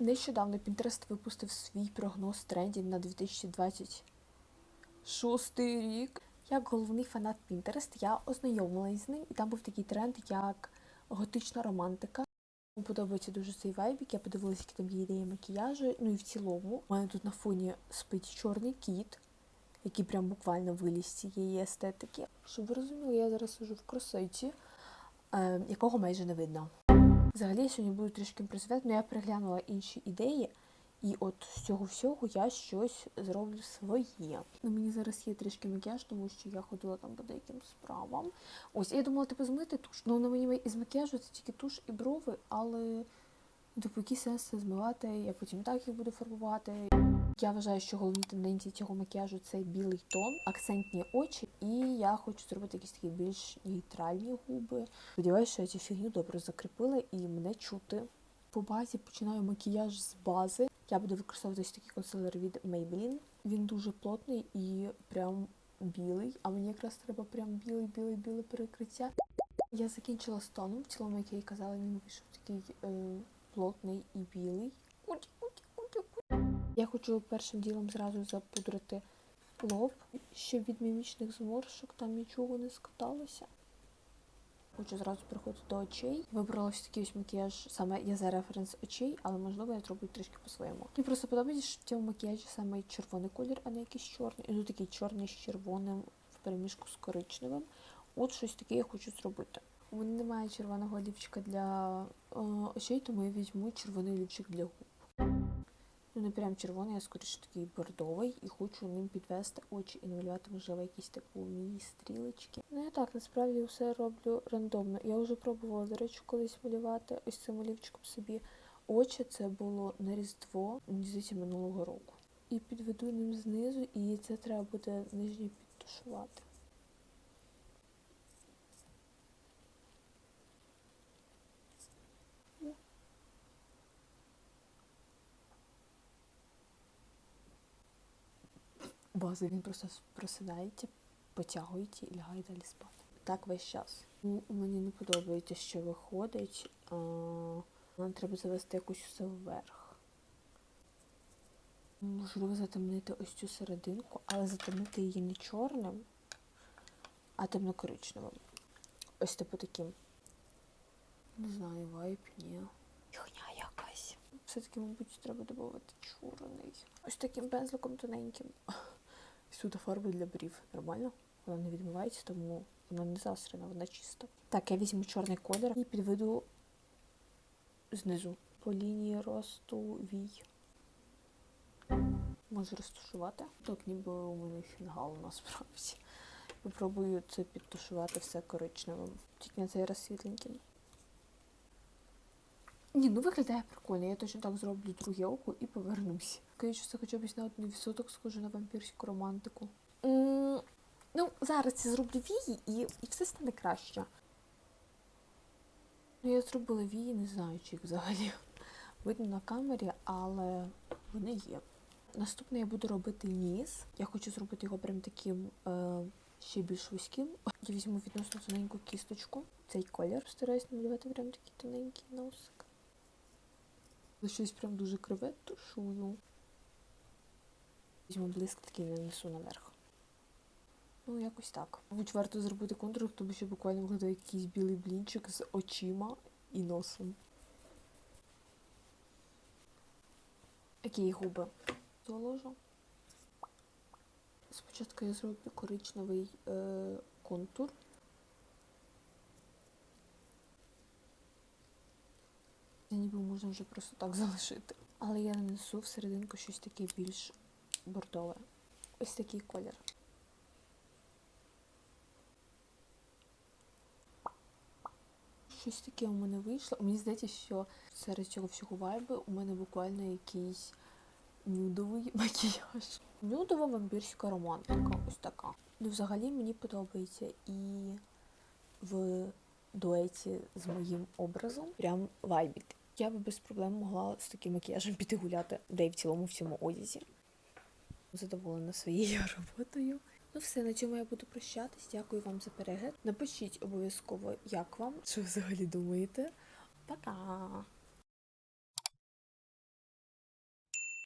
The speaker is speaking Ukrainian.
Нещодавно Pinterest випустив свій прогноз трендів на 2026 рік. Як головний фанат Pinterest, я ознайомилась з ним, і там був такий тренд, як готична романтика. Мені подобається дуже цей вайбік. Я подивилася, які там є ідеї макіяжу. Ну і в цілому, у мене тут на фоні спить чорний кіт, який прям буквально виліз з цієї естетики. Щоб ви розуміли, я зараз сижу в кросеті, е, якого майже не видно. Взагалі сьогодні буду трішки присвят, але я переглянула інші ідеї, і от з цього всього я щось зроблю своє. Ну, мені зараз є трішки макіяж, тому що я ходила там по деяким справам. Ось, я думала, типу, змити туш. Ну, на мені із макіяжу це тільки туш і брови, але типу, який сенс це змивати, я потім так їх буду фарбувати. Я вважаю, що головні тенденції цього макіяжу це білий тон, акцентні очі, і я хочу зробити якісь такі більш нейтральні губи. Сподіваюся, що я цю фігню добре закріпила і мене чути. По базі починаю макіяж з бази. Я буду використовувати такий консилер від Maybelline. Він дуже плотний і прям білий. А мені якраз треба прям білий, білий, біле перекриття. Я закінчила з тоном. В цілому, як я і казала, він вийшов такий е, плотний і білий. Хочу першим ділом зразу запудрити лоб, щоб від мімічних зморшок там нічого не скаталося. Хочу зразу переходити до очей. Вибрала ось такий ось макіяж, саме я за референс очей, але можливо я зроблю трішки по-своєму. Мені просто подобається, що в цьому макіяжі саме червоний колір, а не якийсь чорний. І тут такий чорний з червоним в переміжку з коричневим. От щось таке я хочу зробити. У мене немає червоного олівчика для е, очей, тому я візьму червоний олівчик для губ. Не прям червоний, а скоріше такий бордовий, і хочу ним підвести очі і намалювати, можливо, якісь типу міні-стрілочки. Ну, я так насправді все роблю рандомно. Я вже пробувала, до речі, колись малювати ось цим олівчиком собі очі. Це було на Різдво, здається, минулого року. І підведу ним знизу, і це треба буде нижньо підтушувати. База він просто просинається, потягується і лягає далі спати. Так весь час. Мені не подобається, що виходить. А, Нам треба завести якусь все вверх. Можливо, затемнити ось цю серединку, але затемнити її не чорним, а темно-коричневим. Ось типу таким. Не знаю, вайп, ні. Хня якась. Все-таки, мабуть, треба додавати чорний. Ось таким пензликом тоненьким. Сюди фарби для брів. Нормально? Вона не відмивається, тому вона не засрена, вона чиста. Так, я візьму чорний колір і підведу знизу по лінії росту вій. Можу розташувати. Так, ніби у мене фінгал насправді. Попробую це підтушувати все коричневим. Тільки на цей раз світленьким. Ні, ну виглядає прикольно. Я точно так зроблю друге око і повернусь. Це хоча б на один відсоток схоже на вампірську романтику. М, ну, зараз я зроблю вії і, і все стане краще. Ну, я зробила вії, не знаю, чи їх взагалі видно на камері, але вони є. Наступне я буду робити ніс. Я хочу зробити його прям таким е, ще більш вузьким. Я візьму відносно тоненьку кісточку. Цей колір. Стараюсь намалювати прям такий тоненький носик. Щось прям дуже криве тушую. Візьму блиск такий нанесу наверх. Ну, якось так. Мабуть, варто зробити контур, тому що буквально виглядає якийсь білий блінчик з очима і носом. Які губи заложу. Спочатку я зроблю коричневий е, контур. Це ніби можна вже просто так залишити. Але я нанесу всерединку щось таке більш бордове. Ось такий колір. Щось таке у мене вийшло. Мені здається, що серед цього всього вайбу у мене буквально якийсь нюдовий макіяж. Нюдова вампірська романтика. Ось така. Ну, взагалі мені подобається і в дуеті з моїм образом прям вайбік. Я би без проблем могла з таким макіяжем піти гуляти, де й в цілому в цьому одязі. Задоволена своєю роботою. Ну все, на цьому я буду прощатись. Дякую вам за перегляд. Напишіть обов'язково, як вам, що ви взагалі думаєте. Пока!